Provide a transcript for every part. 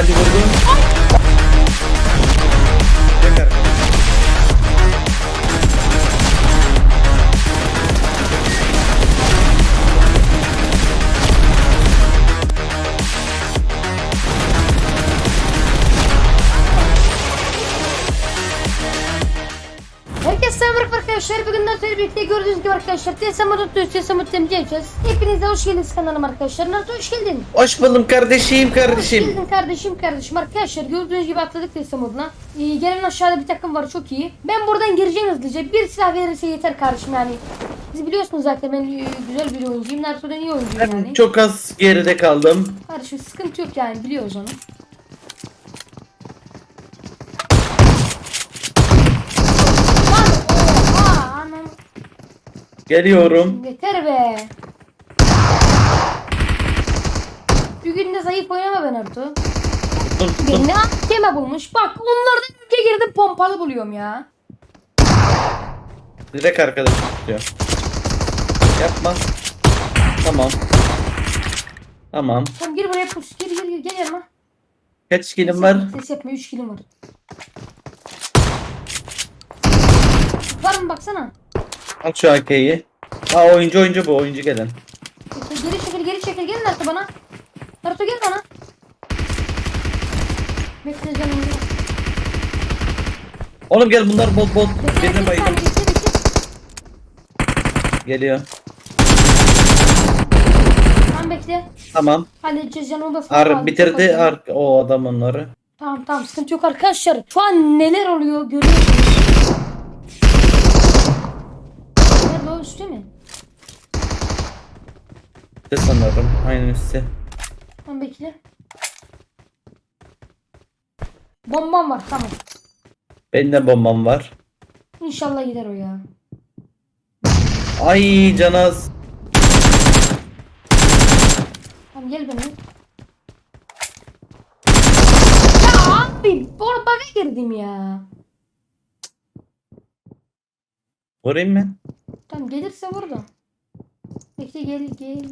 Hadi vurdum. Selamlar arkadaşlar. Bugünden sonra birlikte gördüğünüz gibi arkadaşlar. Mutlu TSM Mutlu temsilcimiz. Hepinize hoş geldiniz kanalıma arkadaşlar. Naruto hoş geldin. Hoş buldum kardeşim Hoş kardeşim. geldin kardeşim kardeşim. Arkadaşlar gördüğünüz gibi atladık TSM moduna. Ee, gelen aşağıda bir takım var çok iyi. Ben buradan gireceğim hızlıca. Bir silah verirse yeter kardeşim yani. Siz biliyorsunuz zaten ben e, güzel bir oyuncuyum. Naruto'dan iyi oyuncuyum yani. Çok az geride kaldım. Kardeşim sıkıntı yok yani biliyoruz onu. Lan oha anam. Geliyorum. Yeter be. Bir günde zayıf oynama ben Naruto. Tuttum tuttum. Beni keme bulmuş. Bak onlardan önce girdim pompalı buluyorum ya. Direkt arkadaş tutuyor. Yapma. Tamam. Tamam. Tamam gir buraya pus. Gir gir gir gel yanıma. Kaç kilim var? Ses yapma 3 kilim var. Var mı baksana. Al şu AK'yi. Aa oyuncu oyuncu bu oyuncu gelen. Geri çekil geri çekil gel Naruto bana. Naruto gel bana. Bekle canım. Oğlum gel bunlar bot bot. Birine bayıldım. Geliyor. Tamam bekle. Tamam. Halledeceğiz canımı basma. Ar bitirdi ar o adam onları. Tamam tamam sıkıntı yok arkadaşlar. Şu an neler oluyor görüyorsunuz. Nerede o üstü mü? De sanırım. Aynen üstte. Tamam bekle. Bombam var tamam. Benim de bombam var. İnşallah gider o ya. Ay canaz. Tamam gel benimle. Ya abi bug'a girdim ya. Vurayım mı? Tamam gelirse vur da. Bekle gel gel.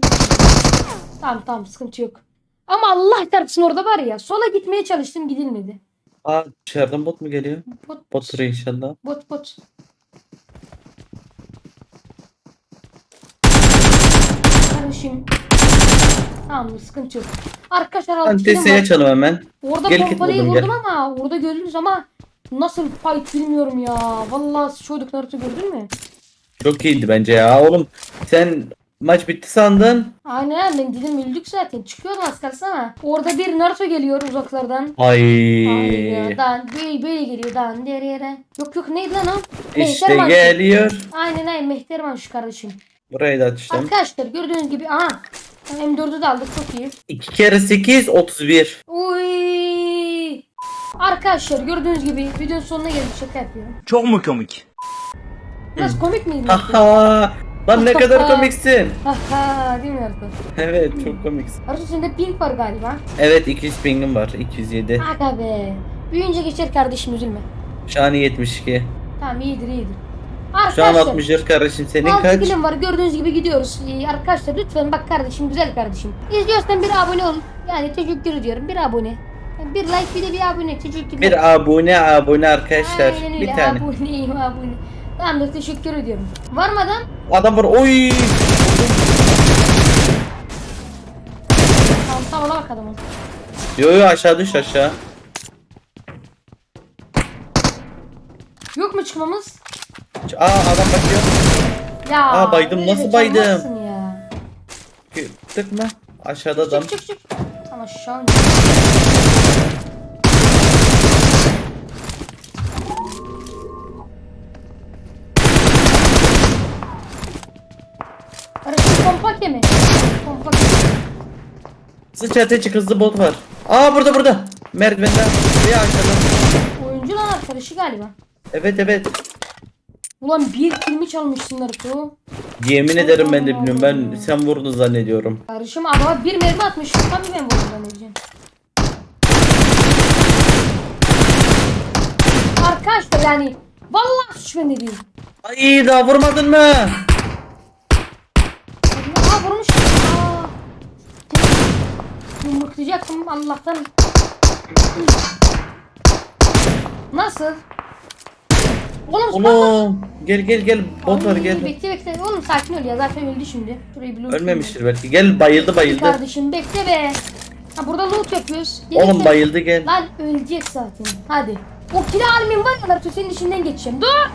Tamam tamam sıkıntı yok. Ama Allah çarpsın orada var ya. Sola gitmeye çalıştım gidilmedi. Aa dışarıdan bot mu geliyor? Bot Bot inşallah. bot. bot. Kardeşim. Tamam sıkıntı yok. Arkadaşlar TS'ye var. açalım hemen. Orada Gel pompalıyı vurdum ama orada gördünüz ama nasıl fight bilmiyorum ya. Vallahi sıçıyorduk Naruto gördün mü? Çok iyiydi bence ya. Oğlum sen maç bitti sandın. Aynen ben dedim öldük zaten. Çıkıyordum az kalsın ama. Orada bir Naruto geliyor uzaklardan. Ay. Ay ya, dan, böyle, böyle geliyor dan deriyere. Yok yok neydi lan o? İşte Mehterman. geliyor. Aynen aynen Mehterman şu kardeşim. Burayı da açtım. Arkadaşlar gördüğünüz gibi aha. M4'ü de aldık çok iyi. 2 kere 8 31. Uy. Arkadaşlar gördüğünüz gibi videonun sonuna geldik şaka yapıyorum. Çok mu komik? Biraz komik miydi? Aha. Lan ne kadar komiksin. Haha değil mi Naruto? Evet çok komiksin. Naruto sende pink var galiba. Evet 200 pingim var. 207. Aga be. Büyüyünce geçer kardeşim üzülme. Şu an 72. Tamam iyidir iyidir. Şu an Arkadaşlar 64 kardeşim. Senin 6 kaç? kilim var gördüğünüz gibi gidiyoruz. Ee, arkadaşlar lütfen bak kardeşim güzel kardeşim. İzliyorsan bir abone ol. Yani teşekkür ediyorum bir abone. Yani Bir like bir de bir abone teşekkür Bir abone abone arkadaşlar. Aynen öyle Bir tane. aboneyim abone. Tamamdır teşekkür ediyorum. Var mı adam? Adam var. Oy. Tamam tamam bak adamın. Yo yo aşağı düş aşağı. Yok mu çıkmamız? Aa adam bakıyor. Ya. Aa, baydım. Nasıl baydım? çalmazsın Ya. Tık mı? Aşağıda adam. Çık çık çık. Ama şu an. Hızlı çatıya çık hızlı bot var. Aa burada burada. Merdivenden. Bir aşağıda. oyuncu lan arkadaşı galiba. Evet evet. Ulan bir filmi çalmışsın Naruto. Yemin ederim ben de bilmiyorum. Ben sen vurdun zannediyorum. Karışım adama bir mermi atmış. Tabii ben vurdum zannedeceğim. Arkadaşlar yani vallahi suç bende değil. Ay daha vurmadın mı? Aa vurmuş. Yumruklayacaktım Allah'tan. Nasıl? Oğlum. Oğlum gel gel gel bot var gel. Bekle bekle. Oğlum sakin ol ya. Zaten öldü şimdi. Şurayı bir loot Ölmemiştir belki. Gel bayıldı bayıldı. Kardeşim bekle be. Ha burada loot yapıyoruz. Gel, Oğlum gel. bayıldı gel. Lan ölecek zaten. Hadi. O kira almayayım var ya senin içinden geçeceğim. Dur.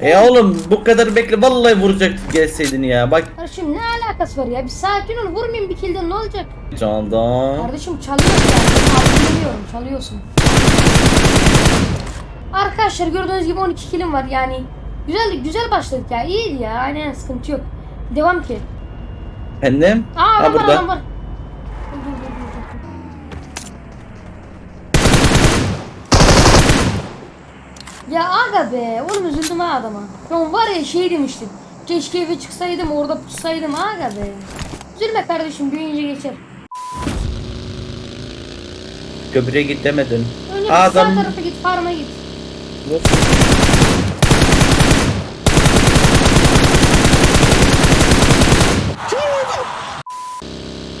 E oğlum bu kadar bekle vallahi vuracaktı gelseydin ya. Bak Kardeşim ne alakası var ya? Bir sakin ol. Vurmayayım bir killden ne olacak? candan. Kardeşim çalıyorsun biliyorum çalıyorsun. Arkadaşlar gördüğünüz gibi 12 kilim var yani. Güzel güzel başladık ya. İyiydi ya. Aynen sıkıntı yok. Devam ki. Efendim? Aa adam var burada. adam var. Dur, dur, dur, dur, dur. Ya aga be. Oğlum üzüldüm ha adama. Ben var ya şey demiştim. Keşke eve çıksaydım orada pussaydım aga be. Üzülme kardeşim büyüyünce geçer. Köprüye git demedin. Önce Adam- sağ tarafa git farma git.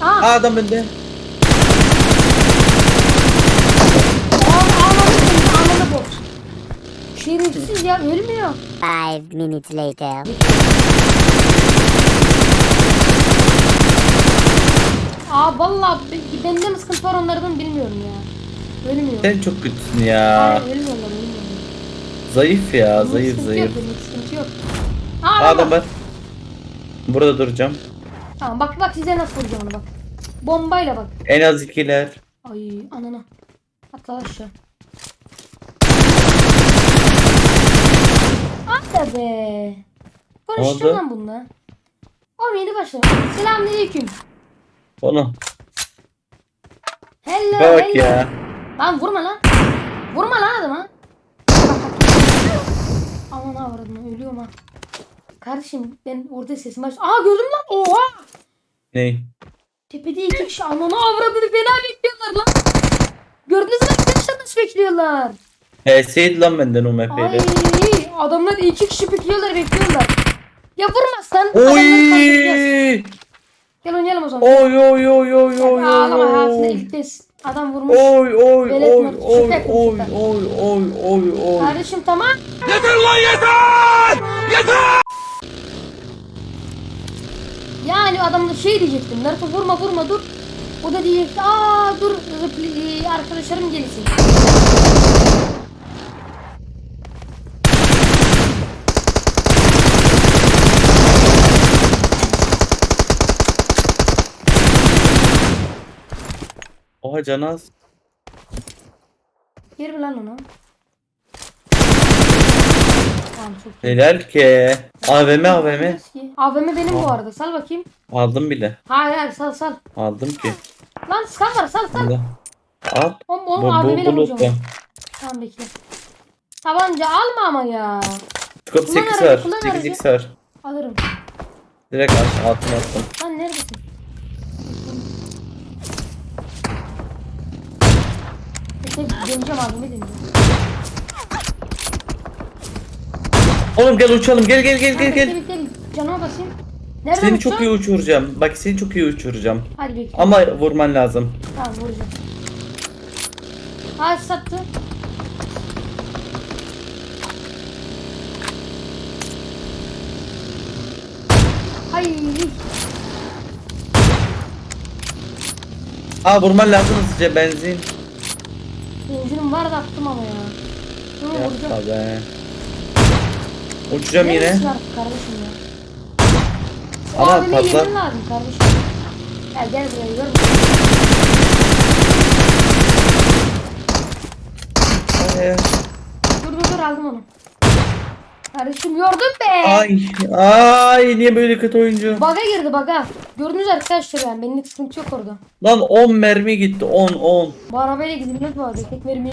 Aa, Aa, adam önde. aa, ağladı seni ağladı bot. Şerefsiz ya ölmüyor. Five minutes later. Aa vallahi be- bende mi sıkıntı var onlardan bilmiyorum ya. Ölmüyor. Sen çok kötüsün ya. Hayır ölmüyorlar ölmüyorlar. Zayıf ya Benim zayıf sıkıntı zayıf. Yok, benim sıkıntı yok. Aa, Aa, adam var. Burada duracağım. Tamam bak bak size nasıl vuracağım onu bak. Bombayla bak. En az ikiler. Ay anana. Atla aşağı. Atla be. Konuşacağım oldu? lan bununla. Oğlum yeni başladım. Selamünaleyküm. Oğlum Hello bak hello. ya. Lan vurma lan. Vurma lan adama. Aman avradım ölüyorum ha. Kardeşim ben orada sesim aç. Aa gördüm lan. Oha. Ney? Tepede iki kişi ananı avradını fena bekliyorlar lan. Gördünüz mü arkadaşlar nasıl bekliyorlar? HS'ydi lan benden o Ay MF'yle. Adamlar iki kişi bekliyorlar bekliyorlar. Ya vurmazsan. Oy! Gel oynayalım o zaman. Oy oy oy oy oy Ağlama hayatında oy. ilk kez adam vurmuş. Oy oy Velet oy oy oy oy oy oy oy. Kardeşim tamam. Yani adam da şey diyecektim. Naruto vurma vurma dur. O da diyecekti. Aa dur repli- arkadaşlarım gelsin. Oha canaz. Yer mi lan onu? Tamam çok iyi. Helal ki. AVM AVM. AVM benim bu arada. Sal bakayım. Aldım bile. Hayır hayır sal sal. Aldım ki. Lan skan var sal sal. Aldım. Al. Oğlum, Bu oğlum bu AVM'yle bu vuracağım. lootta. Tamam bekle. Tabanca alma ama ya. Scope Kullan 8 aracı, var. kullan 8 aracı. x var. Alırım. Direkt aç altına attım. Lan neredesin? Deneyeceğim deneyeceğim. Oğlum gel uçalım. Gel gel gel gel gel. Canıma basayım. Nereden Seni uçacağım? çok iyi uçuracağım. Bak seni çok iyi uçuracağım. Hadi bekle. Ama vurman lazım. Tamam vuracağım. Ağaç sattı. Ay Aa vurman lazım hızlıca benzin. Benzinim var da attım ama ya. Şunu vuracağım. Yapma be. Uçacağım yine. Kardeşim ya? Ama AVM'yi patla. yemen lazım kardeşim. Gel gel buraya gör. Hayır. Dur dur dur aldım onu. Kardeşim yordun be. Ay ay niye böyle kötü oyuncu? Baga girdi baga. Gördünüz arkadaşlar yani benlik sıkıntı yok orada. Lan 10 mermi gitti 10 10. Bu arabayla gidilmez bu arada. Tek vermeyi.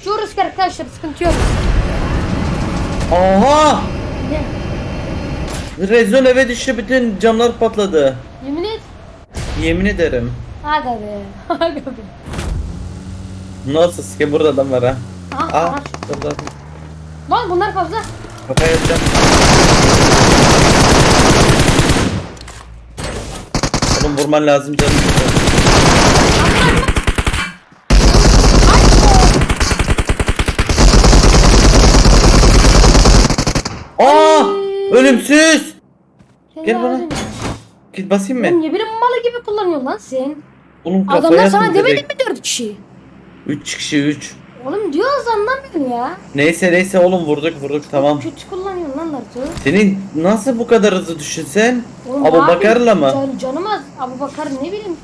Uçuyoruz ki arkadaşlar sıkıntı yok. Aha! Ne? Rezon eve düştü bütün camlar patladı. Yemin et. Yemin ederim. Aga be. Aga be. Nasıl ki burada adam var ha. Aha, Aa burada. Lan bunlar fazla. Kafaya yapacağım. Oğlum vurman lazım canım. Aa! Ölümsüz! Gel bana. olsun. Git basayım mı? niye biri malı gibi kullanıyor lan sen? Oğlum Adamlar sana atın demedim mi dört kişi? 3 kişi 3. Oğlum diyoruz anlamıyorsun ya. Neyse neyse oğlum vurduk vurduk tamam. Kötü kullanıyorsun lan Naruto. Senin nasıl bu kadar hızlı düşün sen? Oğlum Abu abi, Bakar'la mı? Can, canım az. Abu Bakar ne bileyim.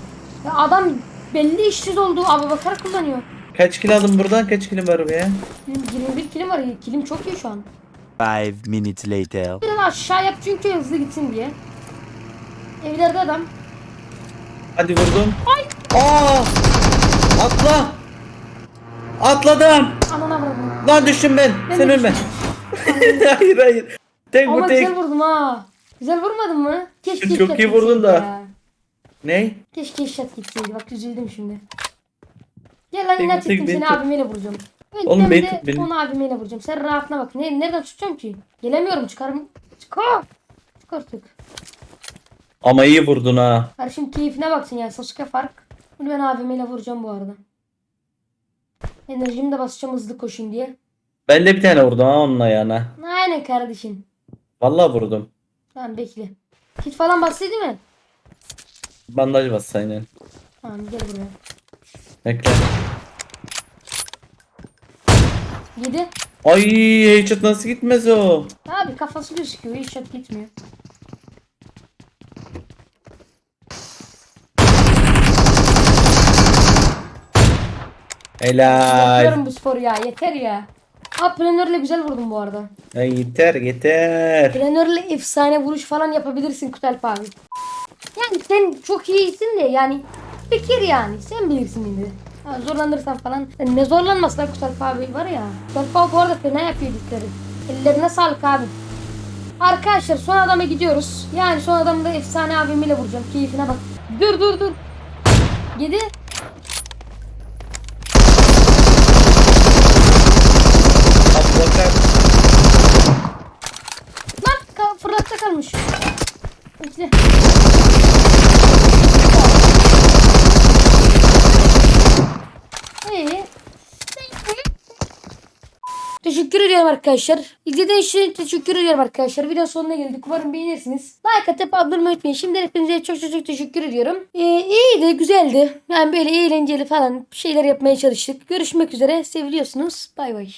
Ya adam belli işsiz olduğu Abu Bakar kullanıyor. Kaç kill aldın buradan kaç kill var be? Benim 21 kilim var. Kilim çok iyi şu an. Five minutes later. Biraz aşağı yap çünkü hızlı gitsin diye. Evlerde adam. Hadi vurdum. Aa! Atla! Atladım! Anana vurdum. Lan düştüm ben. Ben Sen ölme. hayır hayır. Tek bu Ama tek. güzel vurdum ha. Güzel vurmadın mı? Keşke Çok iyi vurdun gitseydi da. ya. Ne? Keşke headshot gitseydi. Bak üzüldüm şimdi. Gel lan Tek inat tek ettim beni seni tut. abimeyle vuracağım. Oğlum Önden beni de tut, beni. onu abimeyle vuracağım. Sen rahatına bak. Ne, nereden tutacağım ki? Gelemiyorum çıkarım. Çıkar. Çık artık. Ama iyi vurdun ha. Kardeşim keyfine baksın ya. Sasuke fark. Bunu ben abimeyle vuracağım bu arada. Enerjimi de basacağım hızlı koşun diye. Ben de bir tane vurdum ha onun ayağına. Aynen kardeşim. Vallahi vurdum. Tamam bekle. Kit falan bastıydı mı? Bandaj bas aynen. Tamam gel buraya. Bekle. 7. Ay headshot nasıl gitmez o? Abi kafası gözüküyor. Hiç gitmiyor. Helal. Yapıyorum bu sporu ya. Yeter ya. Aa planörle güzel vurdum bu arada. Ay yeter yeter. Planörle efsane vuruş falan yapabilirsin Kutalp abi. Yani sen çok iyisin de yani fikir yani. Sen bilirsin yine. Ha, zorlanırsan falan. Yani ne zorlanmasın lan Kutalp abi var ya. Kutalp abi bu arada fena yapıyor editleri. Ellerine sağlık abi. Arkadaşlar son adama gidiyoruz. Yani son adamı da efsane abimiyle vuracağım. Keyfine bak. Dur dur dur. 7. Abu Bakar. Lan ka- fırlatta kalmış. Bekle. İyi. Teşekkür ediyorum arkadaşlar. İzlediğiniz için teşekkür ediyorum arkadaşlar. Video sonuna geldik. Umarım beğenirsiniz. Like atıp abone unutmayın. Şimdi hepinize çok çok çok teşekkür ediyorum. Ee, iyiydi, güzeldi. Yani böyle eğlenceli falan şeyler yapmaya çalıştık. Görüşmek üzere. Seviliyorsunuz. Bay bay.